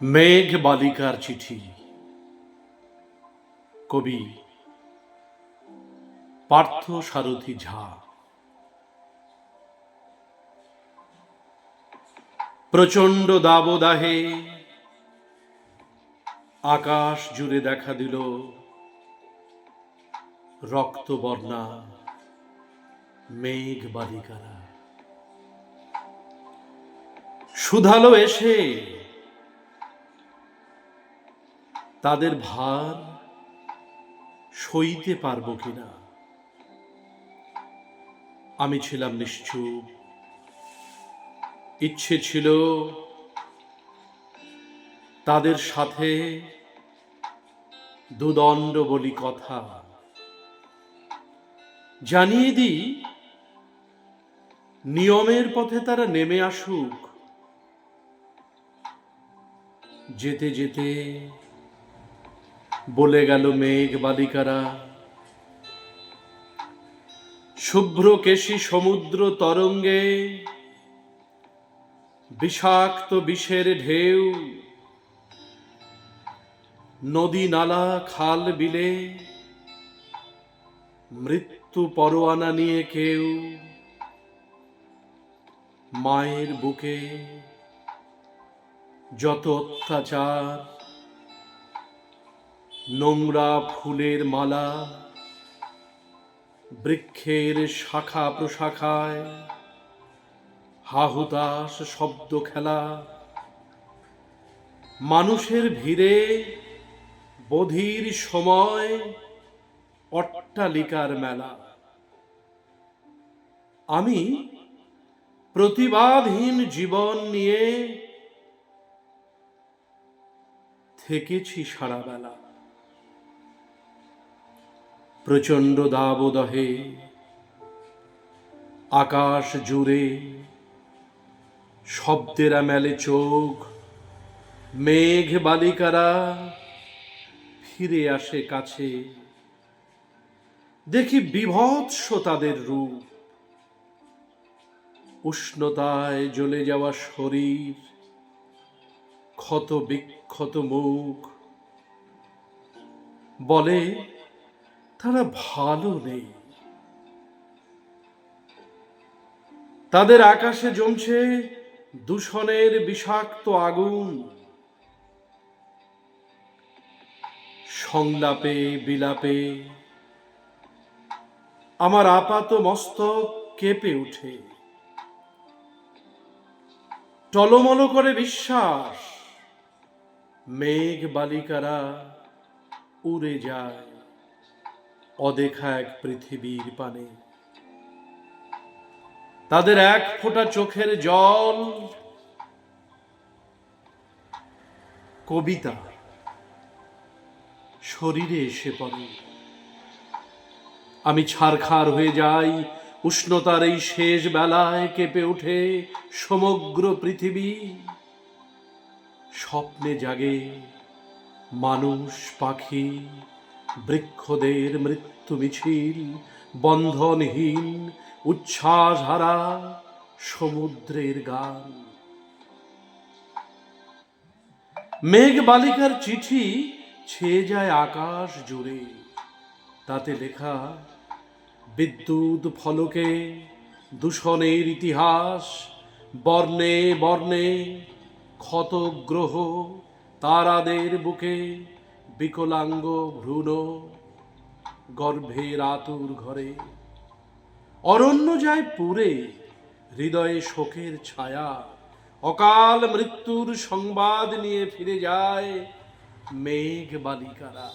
মেঘ বালিকার চিঠি। কবি পার্থ সারথী ঝা। প্রচণ্ড দাবদাহে আকাশ জুড়ে দেখা দিল রক্তবর্ণা মেঘ বালিকারা শুধালো এসে তাদের ভার সইতে পারব কিনা? আমি ছিলাম নিশ্চুপ। ইচ্ছে ছিল তাদের সাথে দুদণ্ড বলি কথা। জানিয়ে দিই, নিয়মের পথে তারা নেমে আসুক। যেতে যেতে বলে গেল মেঘ বালিকারা। শুভ্র কেশী সমুদ্র তরঙ্গে, বিষাক্ত বিষের ঢেউ, নদী নালা খাল বিলে, মৃত্যু পরোয়ানা নিয়ে কেউ মায়ের বুকে যত অত্যাচার নোংরা ফুলের মালা, বৃক্ষের শাখা প্রশাখায় হাহুতাস শব্দ খেলা। মানুষের ভিড়ে বধির সময় অট্টালিকার মেলা। আমি প্রতিবাদহীন জীবন নিয়ে থেকেছি সারা বেলা প্রচণ্ড দাবদহে আকাশ জুড়ে শব্দেরা মেলে চোখ, মেঘ বালিকারা ফিরে আসে কাছে। দেখি বিভৎস তাদের রূপ। উষ্ণতায় জ্বলে যাওয়া শরীর ক্ষত বিক্ষত মুখ। বলে তারা ভালো নেই। তাদের আকাশে জমছে দূষণের বিষাক্ত আগুন। সংলাপে, বিলাপে আমার আপাত মস্তক কেঁপে উঠে টলমল করে বিশ্বাস মেঘ বালিকারা উড়ে যায়। অদেখা এক পৃথিবীর পানে। তাদের এক ফোঁটা চোখের জল। কবিতা শরীরে এসে পড়ে। আমি ছারখার হয়ে যাই, উষ্ণতার এই শেষ বেলায় কেঁপে ওঠে সমগ্র পৃথিবী। স্বপ্নে জাগে মানুষ, পাখি বৃক্ষদের মৃত্যু মিছিল, বন্ধনহীন উচ্ছ্বাস হারা সমুদ্রের গান। মেঘ বালিকার চিঠি ছেয়ে যায় আকাশ জুড়ে, তাতে লেখা, বিদ্যুৎ ফলকে দূষণের ইতিহাস, বর্ণে বর্ণে ক্ষতগ্রহ তারাদের বুকে বিকলাঙ্গ ভ্রূণ গর্ভে রাতুর ঘরে। অরণ্য যায় পুরে, হৃদয়ে শোকের ছায়া। অকাল মৃত্যুর সংবাদ নিয়ে ফিরে যায় মেঘ বালিকারা